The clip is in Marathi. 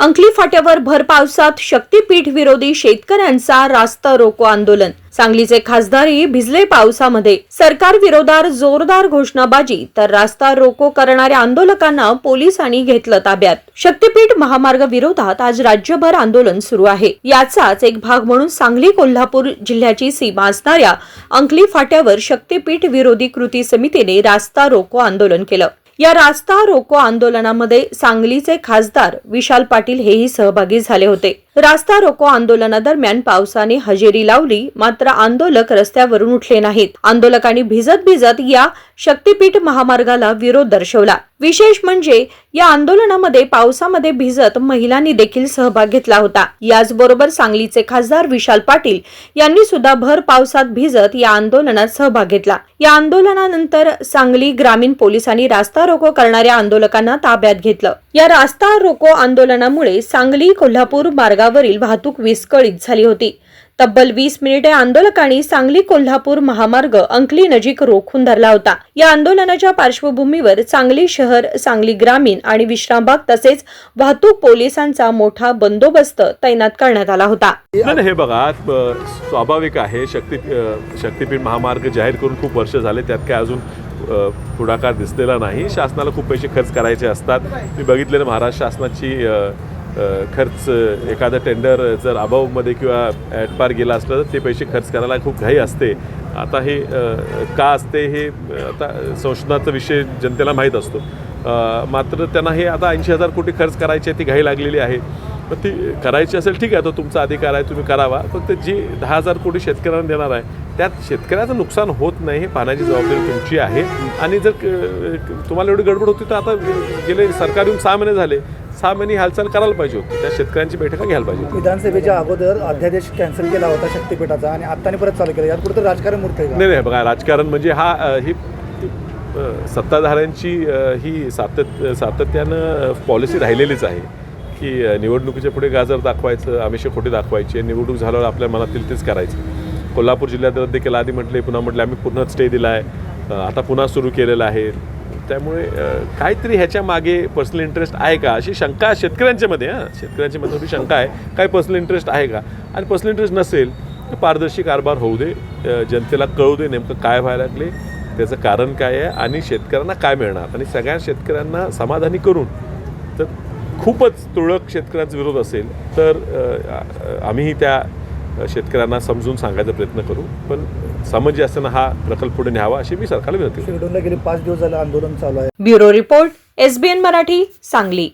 अंकली फाट्यावर भर पावसात शक्तीपीठ विरोधी शेतकऱ्यांचा रास्ता रोको आंदोलन. सांगलीचे खासदारही भिजले पावसामध्ये. सरकार विरोधात जोरदार घोषणाबाजी तर रास्ता रोको करणाऱ्या आंदोलकांना पोलिसांनी घेतलं ताब्यात. शक्तीपीठ महामार्ग विरोधात आज राज्यभर आंदोलन सुरू आहे. याचाच एक भाग म्हणून सांगली कोल्हापूर जिल्ह्याची सीमा असणाऱ्या अंकली फाट्यावर शक्तीपीठ विरोधी कृती समितीने रास्ता रोको आंदोलन केलं. या रास्ता रोको आंदोलनामध्ये सांगलीचे खासदार विशाल पाटील हेही सहभागी झाले होते. रास्ता रोको आंदोलनादरम्यान पावसाने हजेरी लावली मात्र आंदोलक रस्त्यावरून उठले नाहीत. आंदोलकांनी भिजत भिजत या शक्तीपीठ महामार्गाला विरोध दर्शवला. विशेष म्हणजे या आंदोलनामध्ये पावसामध्ये भिजत महिलांनी देखील सहभाग घेतला होता. याचबरोबर सांगलीचे खासदार विशाल पाटील यांनी सुद्धा भर पावसात भिजत या आंदोलनात सहभाग घेतला. या आंदोलनानंतर सांगली ग्रामीण पोलिसांनी रास्ता रोको करणाऱ्या आंदोलकांना ताब्यात घेतलं. या रास्ता रोको आंदोलनामुळे सांगली कोल्हापूर मार्गावरील वाहतूक विस्कळीत झाली होती. तब्बल वीस मिनिटे आंदोलकांनी सांगली कोल्हापूर महामार्ग अंकली नजीक रोखून धरला होता. या आंदोलनाच्या पार्श्वभूमीवर सांगली शहर सांगली ग्रामीण आणि विश्रामबाग तसेच वाहतूक पोलिसांचा मोठा बंदोबस्त तैनात करण्यात आला होता. हे बघा स्वाभाविक आहे शक्ती शक्तीपीठ महामार्ग जाहीर करून खूप वर्ष झाले त्यात काय अजून पुढाकार दिसलेला नाही. शासनाला खूप पैसे खर्च करायचे असतात. मी बघितलेलं महाराष्ट्र शासनाची खर्च एखादं टेंडर जर अभावमध्ये किंवा ॲटपार गेला असलं तर ते पैसे खर्च करायला खूप घाई असते. आता हे का असते हे आता संशोधनाचा विषय जनतेला माहीत असतो. मात्र त्यांना हे आता ऐंशी हजार कोटी खर्च करायचे ती घाई लागलेली आहे. मग ती करायची असेल ठीक आहे तो तुमचा अधिकार आहे तुम्ही करावा. फक्त जी दहा हजार कोटी शेतकऱ्यांना देणार आहे त्यात शेतकऱ्याचं नुकसान होत नाही हे पाहण्याची जबाबदारी तुमची आहे. आणि जर तुम्हाला एवढी गडबड होती तर आता गेले सरकार येऊन सहा महिने झाले. सहा महिने हालचाल करायला पाहिजे होती. त्या शेतकऱ्यांची बैठका घ्यायला पाहिजे होती. विधानसभेच्या अगोदर अध्यादेश कॅन्सल केला होता शक्तीपीठाचा आणि आत्ताने परत चालू केला. यात कुठं राजकारण मूर्त? नाही नाही बघा राजकारण म्हणजे हा ही सत्ताधाऱ्यांची ही सातत्य सातत्यानं पॉलिसी राहिलेलीच आहे की निवडणुकीच्या पुढे गाजर दाखवायचं आमिषे खोटे दाखवायचे निवडणूक झाल्यावर आपल्या मनातील तेच करायचं. कोल्हापूर जिल्ह्यात रद्द केलं आधी म्हटले पुन्हा म्हटले आम्ही पुन्हा स्टे दिला आहे. आता पुन्हा सुरू केलेलं आहे. त्यामुळे काहीतरी ह्याच्या मागे पर्सनल इंटरेस्ट आहे का? अशी शंका शेतकऱ्यांच्या मध्ये हां. शेतकऱ्यांच्या मध्ये थोडी शंका आहे. काय पर्सनल इंटरेस्ट आहे का? आणि पर्सनल इंटरेस्ट नसेल तर पारदर्शी कारभार होऊ दे. जनतेला कळू दे नेमकं काय व्हायला लागले त्याचं कारण काय आहे आणि शेतकऱ्यांना काय मिळणार. आणि सगळ्या शेतकऱ्यांना समाधानी करून तर खूपच तुरळक शेतकऱ्यांचा विरोध असेल तर आम्हीही त्या शेतकऱ्यांना समजून सांगायचा प्रयत्न करू. पण सामंजस्यानं हा प्रकल्प पुढे न्यावा अशी मी सरकारला विनंती शिरडूनला गेले पाच दिवस झालं आंदोलन चालू आहे. Bureau report SBN Marathi Sangli.